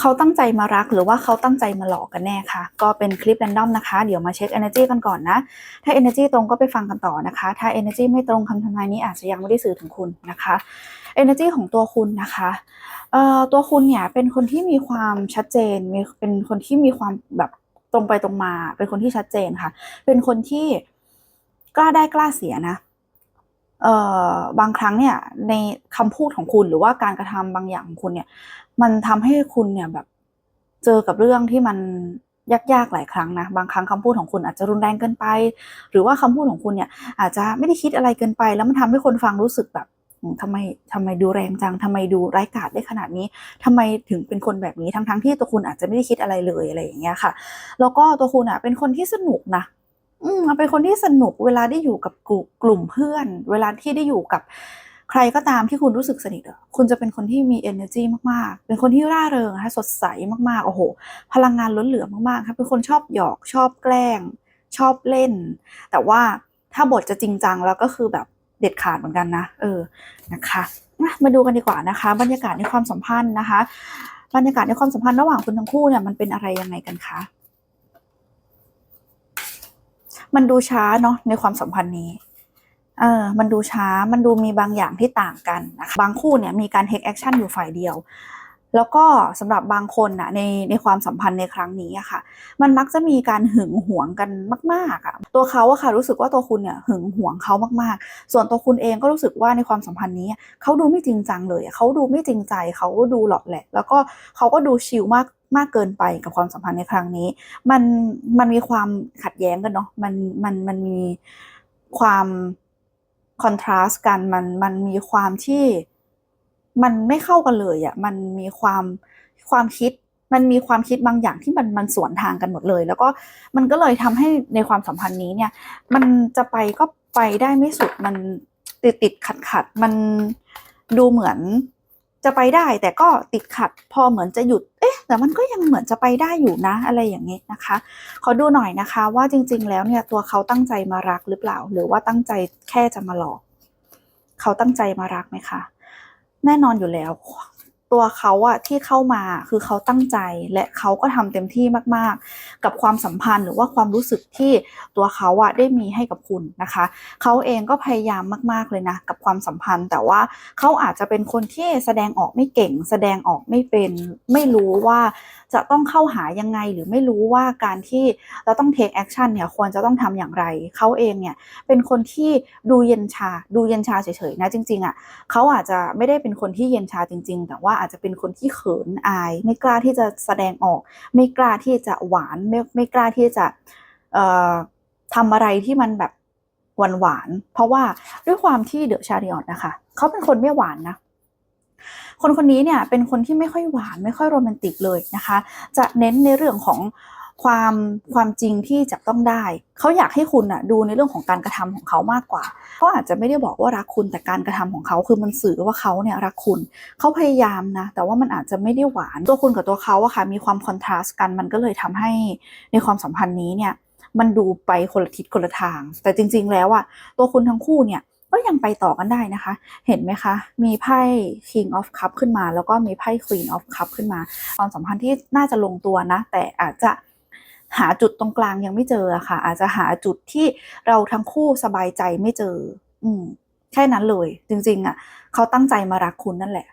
เขาตั้งใจมารักหรือว่าเขาตั้งใจมาหลอกกันแน่ค่ะก็เป็นคลิปแรนดอมนะคะ เดี๋ยวมาเช็ค energy กันก่อนนะ ถ้า energy ตรงก็ไปฟังกันต่อนะคะ ถ้า energy ไม่ตรงคำทำนายนี้อาจจะยังไม่ได้สื่อถึงคุณนะคะ energy ของตัวคุณนะคะเอ่อตัวคุณเนี่ยเป็นคนที่มีความชัดเจนมีเป็นคนที่มีความแบบตรงไปตรงมา เป็นคนที่ชัดเจนค่ะ เป็นคนที่กล้าได้กล้าเสียนะ บางครั้งเนี่ยในคำพูดของคุณหรือว่าการกระทำบางอย่างของคุณเนี่ย มันทำให้คุณเนี่ยแบบเจอกับเรื่องที่มันยากๆหลายครั้งนะบางครั้งคำพูดของคุณอาจจะรุนแรงเกินไป หรือว่าคำพูดของคุณเนี่ย อาจจะไม่ได้คิดอะไรเกินไป แล้วมันทำให้คนฟังรู้สึกแบบทำไมทำไมดูแรงจังทำไมดูไร้กาจได้ขนาดนี้ทำไมถึงเป็นคนแบบนี้ทั้งๆที่ตัวคุณอาจจะไม่ได้คิดอะไรเลยอะไรอย่างเงี้ยค่ะ แล้วก็ตัวคุณอะเป็นคนที่สนุกนะ อืมเป็นคนที่สนุกเวลาได้อยู่กับกลุ่มเพื่อน เวลาที่ได้อยู่กับใครก็ตามที่คุณรู้สึกสนิทคุณจะเป็นคนที่มี energy มากๆ เป็นคนที่ร่าเริงนะคะสดใสมากๆ โอ้โห พลังงานล้นเหลือมากๆครับเป็นคนชอบหยอกชอบแกล้ง ชอบเล่น แต่ว่าถ้าบทจะจริงจังแล้วก็คือแบบเด็ดขาดเหมือนกันนะ เออ นะคะมาดูกันดีกว่านะคะ บรรยากาศในความสัมพันธ์นะคะ บรรยากาศในความสัมพันธ์ระหว่างคุณทั้งคู่เนี่ยมันเป็นอะไรยังไงกันคะ มันดูช้าเนาะในความสัมพันธ์นี้เออมันดูช้ามันดูมีบางอย่างที่ต่างกันนะคะบางคู่เนี่ยมีการ take action อยู่ฝ่ายเดียว แล้วก็สำหรับบางคนนะในในความสัมพันธ์ในครั้งนี้อะค่ะ มันมักจะมีการหึงหวงกันมากๆอะตัวเขาอะค่ะรู้สึกว่าตัวคุณเนี่ยหึงหวงเขามากๆ ส่วนตัวคุณเองก็รู้สึกว่าในความสัมพันธ์นี้เขาดูไม่จริงจังเลยเขาดูไม่จริงใจเขาก็ดูหลอกแหละ แล้วก็เขาก็ดูชิลมาก มากเกินไปกับความสัมพันธ์ในครั้งนี้ มันมันมีความขัดแย้งกันเนาะมันมันมันมีความคอนทราสต์กันมันมันมีความที่มันไม่เข้ากันเลยอะ่ะมันมีความความคิดมันมีความคิดบางอย่างที่มันมันสวนทางกันหมดเลย แล้วก็มันก็เลยทำให้ในความสัมพันธ์นี้เนี่ย มันจะไปก็ไปได้ไม่สุดมันติดติดขัดขัดมันดูเหมือนจะไปได้ แต่ก็ติดขัด พอเหมือนจะหยุด แต่มันก็ยังเหมือนจะไปได้อยู่นะอะไรอย่างนี้นะคะ ขอดูหน่อยนะคะว่าจริง ๆ แล้วเนี่ยตัวเขาตั้งใจมารักหรือเปล่า หรือว่าตั้งใจแค่จะมาหลอก เขาตั้งใจมารักไหมคะแน่นอนอยู่แล้ว ตัวเขาอะที่เข้ามาคือเขาตั้งใจและเขาก็ทำเต็มที่มากๆ กับความสัมพันธ์หรือว่าความรู้สึกที่ตัวเขาอะได้มีให้กับคุณนะคะ เขาเองก็พยายามมากๆเลยนะกับความสัมพันธ์ แต่ว่าเขาอาจจะเป็นคนที่แสดงออกไม่เก่ง แสดงออกไม่เป็นไม่รู้ว่าจะต้องเข้าหายังไงหรือไม่รู้ว่าการที่เราต้อง take action เนี่ยควรจะต้องทำอย่างไร เขาเองเนี่ยเป็นคนที่ดูเย็นชาดูเย็นชาเฉยๆนะจริงๆอะเขาอาจจะไม่ได้เป็นคนที่เย็นชาจริง ๆ แต่ว่าอาจจะเป็นคนที่เขินอาย ไม่กล้าที่จะแสดงออก ไม่กล้าที่จะหวานไม่ไม่กล้าที่จะเอ่อทำอะไรที่มันแบบหวานหวานๆเพราะว่าด้วยความที่เดอะชาริออตนะคะเขาเป็นคนไม่หวานนะคนคนนี้เนี่ยเป็นคนที่ไม่ค่อยหวานไม่ค่อยโรแมนติกเลยนะคะ จะเน้นในเรื่องของ ความความจริงที่จะต้องได้ เขาอยากให้คุณอะดูในเรื่องของการกระทำของเขามากกว่าเขาอาจจะไม่ได้บอกว่ารักคุณแต่การกระทำของเขาคือมันสื่อว่าเขาเนี่ยรักคุณเขาพยายามนะ แต่ว่ามันอาจจะไม่ได้หวานตัวคุณกับตัวเขาอะค่ะมีความคอนทราสต์กันมันก็เลยทำให้ในความสัมพันธ์นี้เนี่ยมันดูไปคนละทิศคนละทาง แต่จริง ๆ แล้วอะตัวคุณทั้งคู่เนี่ยก็ยังไปต่อกันได้นะคะ เห็นไหมคะ มีไพ่ King of Cup ขึ้นมา แล้วก็มีไพ่ Queen of Cup ขึ้นมา ความสัมพันธ์ที่น่าจะลงตัวนะ แต่อาจจะ หาจุดตรงกลางยังไม่เจออะค่ะ อาจจะหาจุดที่เราทั้งคู่สบายใจไม่เจอ อืมแค่นั้นเลย จริง ๆอะเขาตั้งใจมารักคุณนั่นแหละ